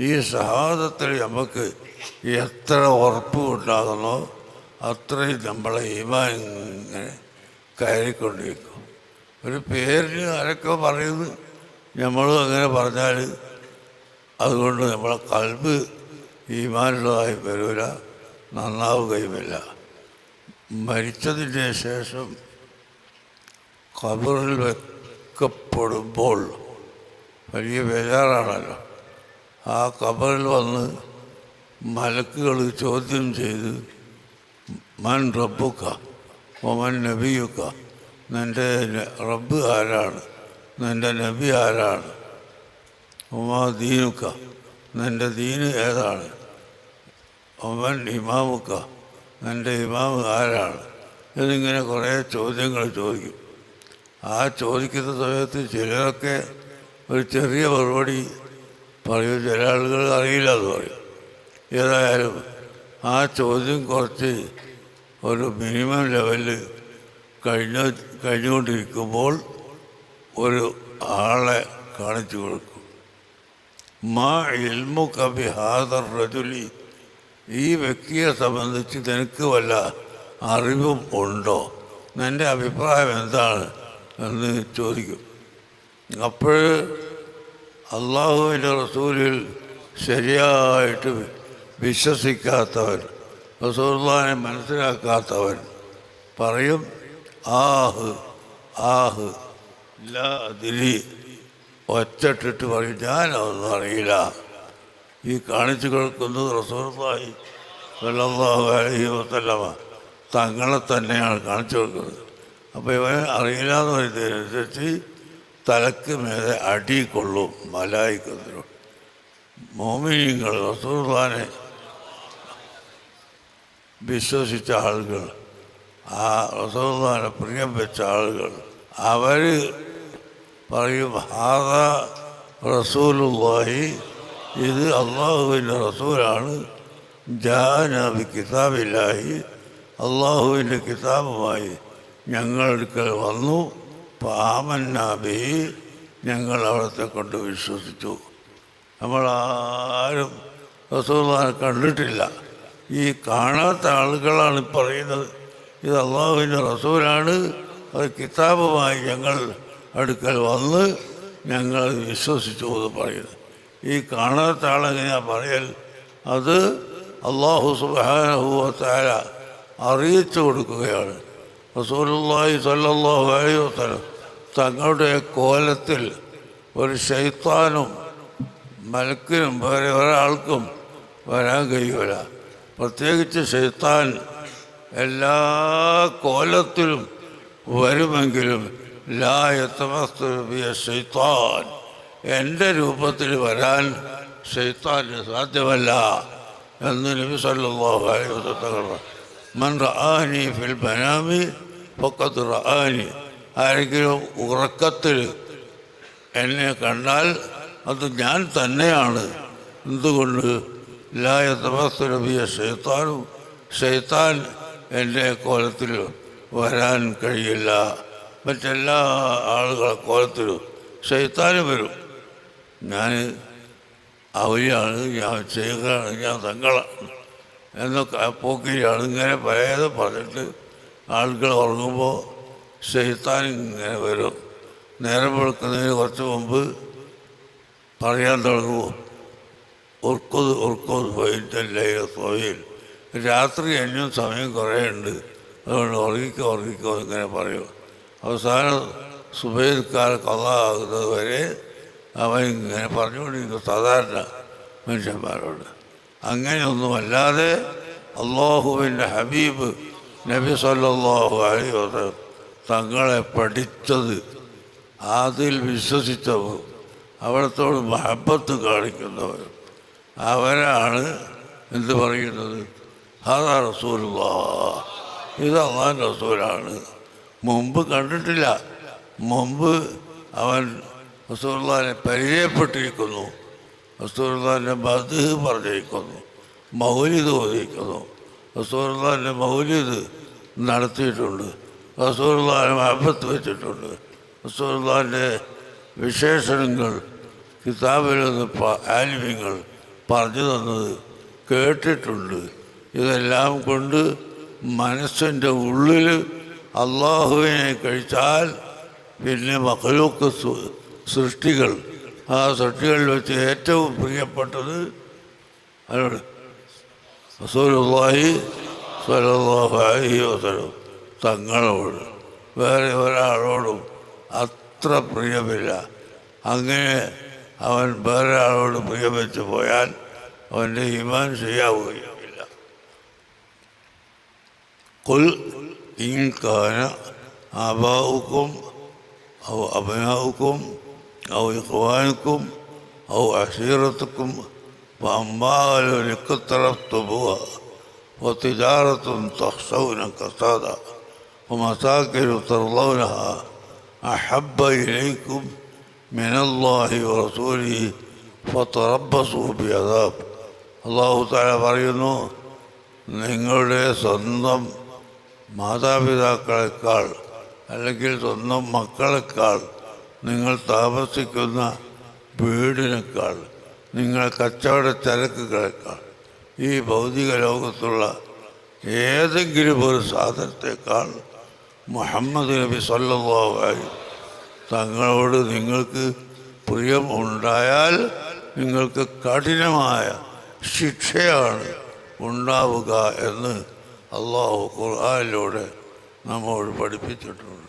ഈ സഹാദത്തിൽ നമുക്ക് എത്ര ഉറപ്പ് ഉണ്ടാകുന്നോ അത്രയും നമ്മളെ ഈമാൻ ഇങ്ങനെ കയറിക്കൊണ്ടിരിക്കും. ഒരു പേരിന് ആരൊക്കെ പറയുന്നു? നമ്മളും അങ്ങനെ പറഞ്ഞാൽ അതുകൊണ്ട് നമ്മളെ കൽബ് ഈമാനുള്ളതായി വരൂല നന്നാവുകയുമില്ല. മരിച്ചതിന്റെ ശേഷം ഖബറിൽ വെക്കപ്പെടുമ്പോൾ വലിയ ബേജാറാണല്ലോ. ആ കബറിൽ വന്ന് മലക്കുകൾ ചോദ്യം ചെയ്ത് മൻ റബ്ബുക്ക ഒമൻ നബിയുക്ക നിന്റെ റബ്ബ് ആരാണ്? നിന്റെ നബി ആരാണ്? ഉമാ ദീനുക്ക നിന്റെ ദീന് ഏതാണ്? ഒമൻ ഇമാമുക്ക നിന്റെ ഇമാമ് ആരാണ്? എന്നിങ്ങനെ കുറേ ചോദ്യങ്ങൾ ചോദിക്കും. ആ ചോദിക്കുന്ന സമയത്ത് ചിലരൊക്കെ ഒരു ചെറിയ മറുപടി പറയും ചില ആളുകൾ അറിയില്ല എന്ന് പറയും. ഏതായാലും ആ ചോദ്യം കുറച്ച് ഒരു മിനിമം ലെവലിൽ കഴിഞ്ഞ കഴിഞ്ഞുകൊണ്ടിരിക്കുമ്പോൾ ഒരു ആളെ കാണിച്ചു കൊടുക്കും. മാ ഇൽമു കബി ഹാദർ റജുലി ഈ വ്യക്തിയെ സംബന്ധിച്ച് നിനക്ക് വല്ല അറിവും ഉണ്ടോ? നിന്റെ അഭിപ്രായം എന്താണ്? എന്ന് ചോദിക്കും. അപ്പോൾ അള്ളാഹുവിന്റെ റസൂലിൽ ശരിയായിട്ട് വിശ്വസിക്കാത്തവൻ റസൂർലാനെ മനസ്സിലാക്കാത്തവൻ പറയും ആഹ് ആഹ് ഇല്ല അതിരി ഒച്ചട്ടിട്ട് പറയും ഞാനൊന്നും അറിയില്ല. ഈ കാണിച്ചു കൊടുക്കുന്നത് റസൂർലായി വെള്ളം തങ്ങളെ തന്നെയാണ് കാണിച്ചു കൊടുക്കുന്നത്. അപ്പോൾ ഇവൻ അറിയില്ല എന്ന് പറയുന്നതിനനുസരിച്ച് തലക്ക് മേലെ അടി കൊള്ളും മലായിക്കത്തിനോട് മോമിനിങ്ങൾ റസൂർദാനെ വിശ്വസിച്ച ആളുകൾ ആ റസൂർദാനെ പ്രിയം വെച്ച ആളുകൾ അവർ പറയും ഹാദ റസൂലുള്ളാഹി ഇത് അള്ളാഹുവിന്റെ റസൂലാണ്. ജാനാബി കിതാബില്ലാഹി അള്ളാഹുവിന്റെ കിതാബുമായി ഞങ്ങളടുക്കൽ വന്നു. പാമന്നാബി ഞങ്ങൾ അവിടത്തെ കൊണ്ട് വിശ്വസിച്ചു. നമ്മളാരും റസൂള്ളാനെ കണ്ടിട്ടില്ല. ഈ കാണാത്ത ആളുകളാണ് പറയുന്നത്. ഇത് അള്ളാഹുവിന്റെ റസൂലാണ്. അത് കിതാബുമായി ഞങ്ങൾ അടുക്കൽ വന്ന് ഞങ്ങൾ വിശ്വസിച്ചു എന്ന് പറയുന്നത് ഈ കാണാത്ത ആളെങ്ങനെയാ പറയൽ? അത് അള്ളാഹു സുബാനഹുവത്താര അറിയിച്ചു കൊടുക്കുകയാണ്. റസൂലുള്ളാഹി സ്വല്ലല്ലാഹു അലൈഹി വസല്ലം തങ്ങളുടെ കോലത്തിൽ ഒരു ശൈത്താനും മലക്കിനും വേറെ ഒരാൾക്കും വരാൻ കഴിയൂല. പ്രത്യേകിച്ച് ശൈത്താൻ എല്ലാ കോലത്തിലും വരുമെങ്കിലും ലായത്തമസ്തുബിയ ശൈത്താൻ. എന്റെ രൂപത്തിൽ വരാൻ ശൈത്താന് സാധ്യമല്ല എന്ന് നബി സല്ലല്ലാഹു അലൈഹി വസല്ലം മൻ റആനി ഫിൽ ബനാമി ഫഖദ് റആനി ആരെങ്കിലും ഉറക്കത്തിൽ എന്നെ കണ്ടാൽ അത് ഞാൻ തന്നെയാണ്. എന്തുകൊണ്ട്? ലായ തപസ്സുരബിയ ഷെയ്ത്താനും ഷെയ്ത്താൻ എന്റെ കോലത്തിൽ വരാൻ കഴിയില്ല. മറ്റെല്ലാ ആളുകളെ കോലത്തിലും ഷെയ്ത്താനും വരും. ഞാൻ അവരെയാണ് ഞാൻ ചെയ്യുകയാണ് ഞാൻ തങ്ങളാണ്. എന്നൊക്കെ പോക്കിരിയാണ്. ഇങ്ങനെ പലത് പറഞ്ഞിട്ട് ആളുകൾ ഉറങ്ങുമ്പോൾ ഷെയ്ത്താൻ ഇങ്ങനെ വരും. നേരം വെളുക്കുന്നതിന് കുറച്ച് മുമ്പ് പറയാൻ തുടങ്ങുമോ ഉറക്കത് ഉറക്കത് പോയിട്ടല്ലേ സോയിൽ രാത്രി എന്നും സമയം കുറേ ഉണ്ട് അതുകൊണ്ട് ഉറങ്ങിക്കോ ഉറങ്ങിക്കോ ഇങ്ങനെ പറയും. അവസാനം സുബൈൽക്കാർ കൊള്ളാകുന്നത് വരെ അവൻ ഇങ്ങനെ പറഞ്ഞുകൊണ്ടിരിക്കും സാധാരണ മനുഷ്യന്മാരോട്. അങ്ങനെയൊന്നുമല്ലാതെ അള്ളാഹുവിന്റെ ഹബീബ് നബി സല്ലാഹു അലി വസ്ലം തങ്ങളെ പഠിച്ചത് അതിൽ വിശ്വസിച്ചവർ അവിടത്തോട് മഹബത്ത് കാണിക്കുന്നവർ. അവരാണ് എന്ത് പറയുന്നത്? ഹാദാ റസൂലുള്ള ഇത് അള്ളാൻ റസൂലാണ്. മുമ്പ് കണ്ടിട്ടില്ല. മുമ്പ് അവൻ റസൂർ പരിചയപ്പെട്ടിരിക്കുന്നു. റസൂർലാന്റെ മത് പറഞ്ഞിരിക്കുന്നു. മൗലിദ് ഓതിരിക്കുന്നു റസൂർലാന്റെ മൗലിദ് നടത്തിയിട്ടുണ്ട്. റസൂർലാനെ മഹബത്ത് വെച്ചിട്ടുണ്ട്. റസൂർലാന്റെ വിശേഷണങ്ങൾ കിതാബിൽ നിന്ന് ആലിമ്യങ്ങൾ പറഞ്ഞു തന്നത് കേട്ടിട്ടുണ്ട്. ഇതെല്ലാം കൊണ്ട് മനസ്സിന്റെ ഉള്ളിൽ അള്ളാഹുവിനെ കഴിച്ചാൽ പിന്നെ മക്കളൂക്ക് സൃഷ്ടികൾ ആ സൃഷ്ടികളിൽ വെച്ച് ഏറ്റവും പ്രിയപ്പെട്ടത് അതിനോട് റസൂലുള്ളാഹി അലൈഹി തങ്ങളോട്. വേറെ ഒരാളോടും അത്ര പ്രിയമില്ല. അങ്ങനെ അവൻ വേറെ ആളോട് പ്രിയം വെച്ച് പോയാൽ അവന്റെ ഈമാൻ ശരിയാവുകയുമില്ല. കുൽ ഇൻകാന അബാവുക്കും ഔ അബനാവുക്കും ഔ ഇഖ്വാനുക്കും ഔ അഷീറത്തുക്കും وأموال اقترفتموها وتجارة تخشون كسادها ومساكن ترضونها أحب إليكم من الله ورسوله فتربصوا بعذاب അള്ളാഹു താല പറയുന്നു നിങ്ങളുടെ സ്വന്തം മാതാപിതാക്കളെക്കാൾ അല്ലെങ്കിൽ സ്വന്തം മക്കളെക്കാൾ നിങ്ങൾ താമസിക്കുന്ന വീടിനേക്കാൾ നിങ്ങളെ കച്ചവട ചരക്കുകളേക്കാൾ ഈ ഭൗതിക ലോകത്തുള്ള ഏതെങ്കിലും ഒരു സാധനത്തെക്കാൾ മുഹമ്മദ് നബി സല്ലാഹുവായി തങ്ങളോട് നിങ്ങൾക്ക് പ്രിയം ഉണ്ടായാൽ നിങ്ങൾക്ക് കഠിനമായ ശിക്ഷയാണ് ഉണ്ടാവുക എന്ന് അള്ളാഹു ഖുർആാനിലൂടെ നമ്മോട് പഠിപ്പിച്ചിട്ടുണ്ട്.